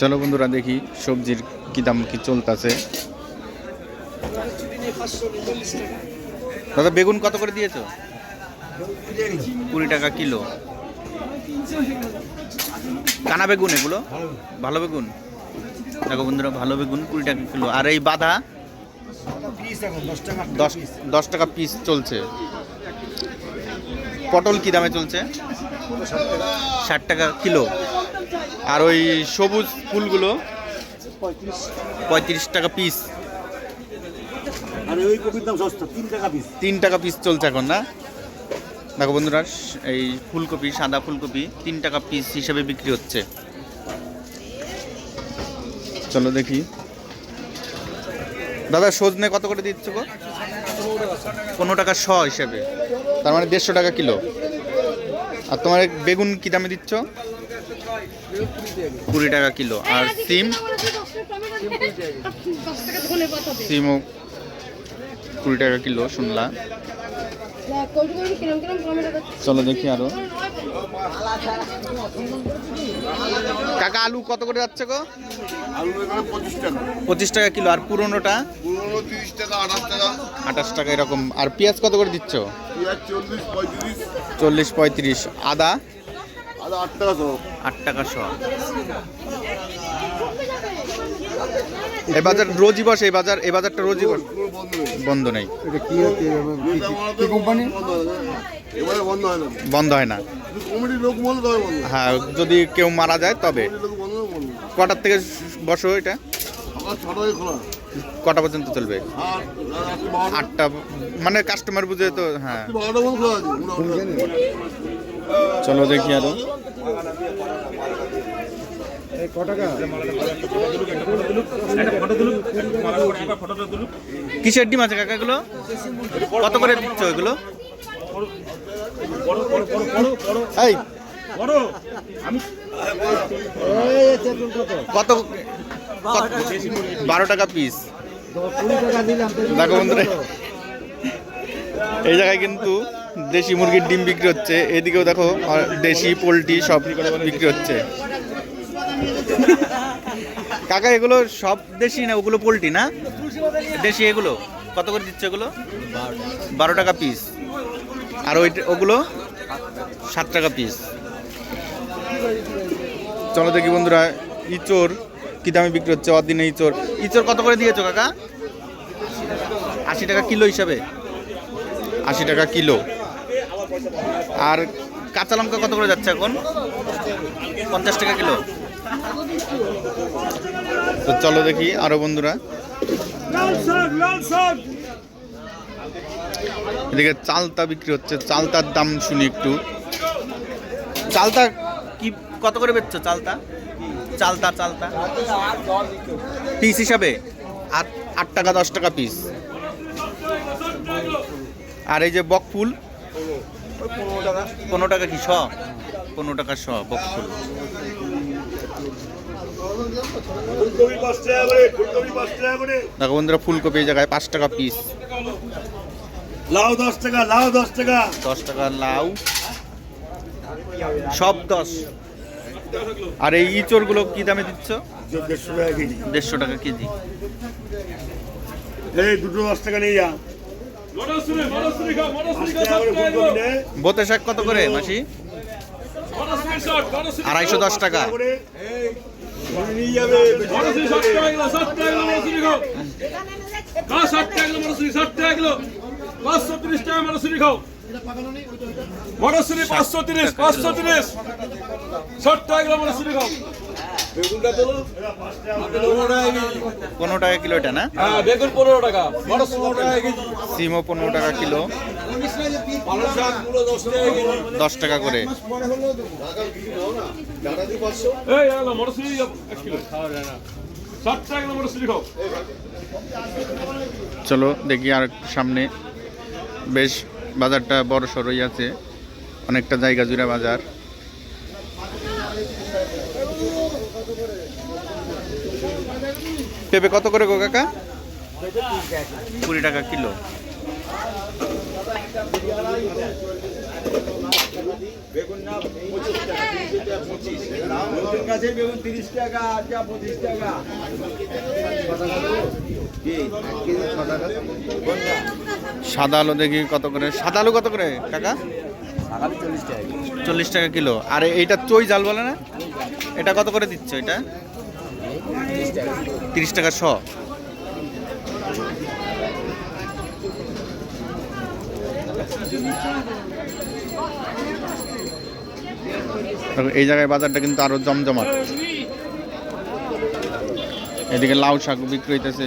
চলো বন্ধুরা দেখি সবজির কি দাম কি চলতেছে। দাদা, বেগুন কত করে দিয়েছ? কুড়ি টাকা কিলো। কানা বেগুন এগুলো? ভালো বেগুন? দেখো বন্ধুরা, ভালো বেগুন কুড়ি টাকা কিলো। আর এই বাঁধা? দশ টাকা পিস চলছে। পটল কি দামে চলছে? ষাট টাকা কিলো। আর ওই সবুজ ফুলগুলো পঁয়ত্রিশ টাকা পিস আর ওই কপির দাম সস্তা তিন টাকা পিস তিন টাকা পিস চলছে এখন না? দেখো বন্ধুরা এই ফুলকপি সাদা ফুলকপি তিন টাকা পিস হিসেবে বিক্রি হচ্ছে। চলো দেখি। দাদা সজনে কত করে দিচ্ছ গো? পনেরো টাকা শ হিসেবে। তার মানে দেড়শো টাকা কিলো। আর তোমার বেগুন কি দামে দিচ্ছ? কুড়ি টাকা কিলো। আর সিম? সিমও কুড়ি টাকা কিলো শুনলাম চলো দেখি আরও। কাকা, আলু কত করে যাচ্ছে গো? পঁচিশ টাকা কিলো। আর পুরোনোটা? আঠাশ টাকা এরকম। আর পেঁয়াজ কত করে দিচ্ছ? চল্লিশ পঁয়ত্রিশ। আদা? আট টাকা সহ। আট টাকা শ এই বাজার রোজই বসে এই বাজার এই বাজারটা রোজই বসে। বন্ধ নেই। বন্ধ হয় না। এবারে বন্ধ হয় হয় হ্যাঁ যদি কেউ মারা যায় তবে। কটার থেকে বসো এটা? কটা পর্যন্ত চলবে? আটটা মানে কাস্টমার বুঝে তো হ্যাঁ। চলো দেখি আরও। কিসের ডিম আছে কাকাগুলো কত করে দিচ্ছ এগুলো? কত- বারো টাকা পিস দেখো বন্ধুরা, এই জায়গায় কিন্তু দেশি মুরগির ডিম বিক্রি হচ্ছে। এদিকেও দেখো দেশি পোলট্রি সব বিক্রি হচ্ছে। কাকা, এগুলো সব দেশি না? ওগুলো পোলট্রি না? দেশি এগুলো? কত করে দিচ্ছে এগুলো? বারো টাকা পিস আর ওই ওগুলো? সাত টাকা পিস চলো দেখি বন্ধুরা ইচোর কি দামে বিক্রি হচ্ছে? অদিনে ইচোর ইচোর কত করে দিয়েছ কাকা? আশি টাকা কিলো হিসাবে। আশি টাকা কিলো। আর কাঁচা লঙ্কা কত করে যাচ্ছে এখন? পঞ্চাশ টাকা কিলো। তো চলো দেখি আরও বন্ধুরা। এদিকে চালতা বিক্রি হচ্ছে। চালতার দাম শুনি একটু। চালতা কি, কত করে বেচছো চালতা? চালতা চালতা। পিস হিসাবে? আট আট টাকা, দশ টাকা পিস আর এই যে বকফুল। পনেরো টাকা। কি শ পনেরো টাকা শ বকফুল। ফুলকপি পাঁচ টাকা টাকা করে। দেখো বন্ধুরা ফুলকপি এই জায়গায় পাঁচ টাকা পিস লাউ দশ টাকা লাউ দশ টাকা। দশ টাকা লাউ। সব দশ। আর এই ইঁচড়গুলো কি দামে দিচ্ছ? দেড়শো টাকা কেজি। দেড়শো টাকা কেজি। এই দুটো দশ টাকা নিয়ে যা। বোতে শাক কত করে মাসি? আড়াইশো দশ টাকা। মটরশুরি পাঁচশো তিরিশ পাঁচশো তিরিশ ষাট টাকা কিলো পনেরো টাকা কিলো এটা না? হ্যাঁ বেগুন পনেরো টাকা। সিমও পনেরো টাকা কিলো। পালং শাক পুরো দশ টাকা করে। চলো দেখি আর সামনে। বেশ বাজারটা বড় সড়ই আছে। অনেকটা জায়গা জুড়ে বাজার। পেঁপে কত করে গো কাকা? কুড়ি টাকা কিলো। সাদা আলু দেখি কত করে? সাদা আলু কত করে কাকা? চল্লিশ টাকা। চল্লিশ টাকা কিলো। আর এইটা চই জাল বলে না? এটা কত করে দিচ্ছ এটা? তিরিশ টাকা। শ। এই জায়গায় বাজারটা কিন্তু আরও জমজমাট। এদিকে লাউ শাক বিক্রি হইতেছে।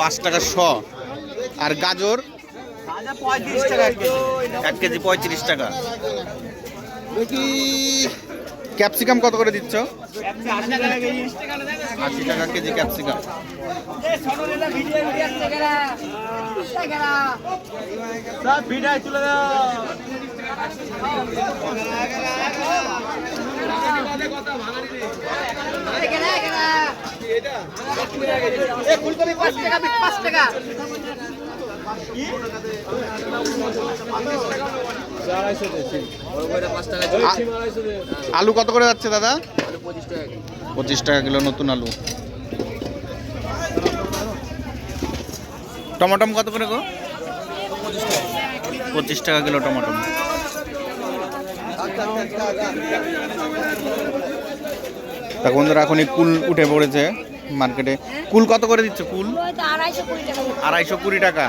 পাঁচ টাকা শ। আর গাজর? টাকা এক কেজি পঁয়ত্রিশ টাকা। ক্যাপসিকাম কত করে দিচ্ছ? আশি টাকা কেজি ক্যাপসিকাম। আলু কত করে যাচ্ছে দাদা? পঁচিশ টাকা কিলো নতুন আলু। টমাটম কত করে গো? পঁচিশ টাকা কিলো টমাটম। তা বন্ধুরা এখনই কুল উঠে পড়েছে। মার্কেটে। কুল কত করে দিচ্ছে কুল? আড়াইশো কুড়ি টাকা।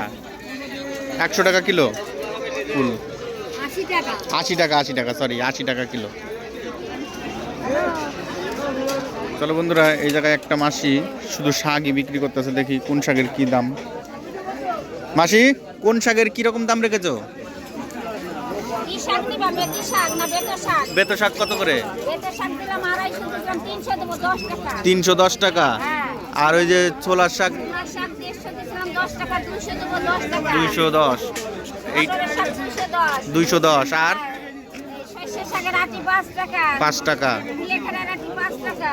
একশো টাকা কিলো কুল। আশি টাকা আশি টাকা সরি আশি টাকা কিলো। চলো বন্ধুরা, এই জায়গায় একটা মাসি শুধু শাকই বিক্রি করতেছে, দেখি কোন শাকের কি দাম। মাসি, কোন শাকের কি রকম দাম রেখেছো? কি শাক নিবা মেথি শাক না বেতো শাক? বেতো শাক কত করে? বেতো শাক দিলাম আড়াইশো দিলাম তিনশো দেবো দশ টাকা। হ্যাঁ। আর ওই যে ছোলার শাক? টাকা দেবো টাকা। দুইশো দশ। এই গাজরের শাক দুশো দশ। দুইশো দশ। আর? পাঁচ টাকা।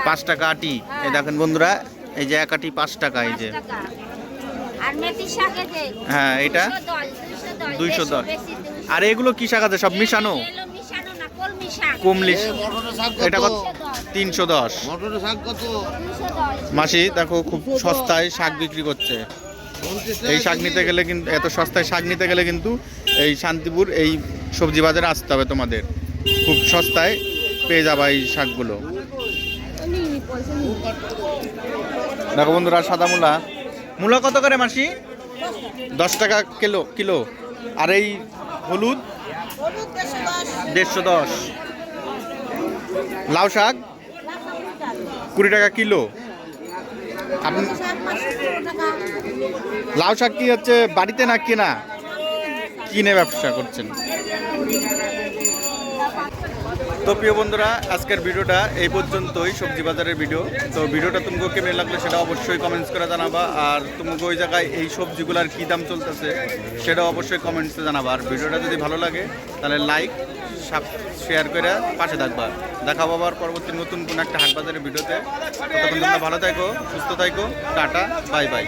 পাঁচ টাকা। আটি এই দেখেন বন্ধুরা এই যে এক আটি পাঁচ টাকা এই যে। হ্যাঁ এটা? দুইশো দশ দুইশো দশ। 210 বেশি, বেশি, আর এগুলো কি শাক আছে? সব মিশানো? এলো কলমি শাক। কমলি এটা কত? তিনশো দশ। মটরের শাক কত? দুশো দশ। মাসি দেখো খুব সস্তায় শাক বিক্রি করছে। এই শাক নিতে গেলে কিন্তু এত সস্তায় শাক নিতে গেলে কিন্তু এই শান্তিপুর এই সবজি বাজারে আসতে হবে তোমাদের। খুব সস্তায় পেয়ে যাবা এই শাকগুলো। দেখো বন্ধুরা সাদা মূলা। মূলা কত করে মাসি? দশ টাকা কিলো কিলো। আর এই হলুদ? দেড়শো দশ। লাউ শাক? কুড়ি টাকা কিলো। আপনি লাউ শাক কি হচ্ছে বাড়িতে না কেনা? কিনে ব্যবসা করছেন? তো প্রিয় বন্ধুরা, আজকের ভিডিওটা এই পর্যন্তই, সবজি বাজারের ভিডিও। তো ভিডিওটা তোমাকে কেমন লাগল সেটা অবশ্যই কমেন্টস করে জানাবা, আর তোমাকে ওই জায়গায় এই সবজিগুলার কী দাম চলতেছে সেটা অবশ্যই কমেন্টসে জানাবা। আর ভিডিওটা যদি ভালো লাগে, তাহলে লাইক শেয়ার করে পাশে থাকবা। দেখা পাবার পরবর্তী নতুন কোনো একটা হাট বাজারের ভিডিওতে। ততক্ষণ তোমরা ভালো থাকো, সুস্থ থাকো, টাটা বাই বাই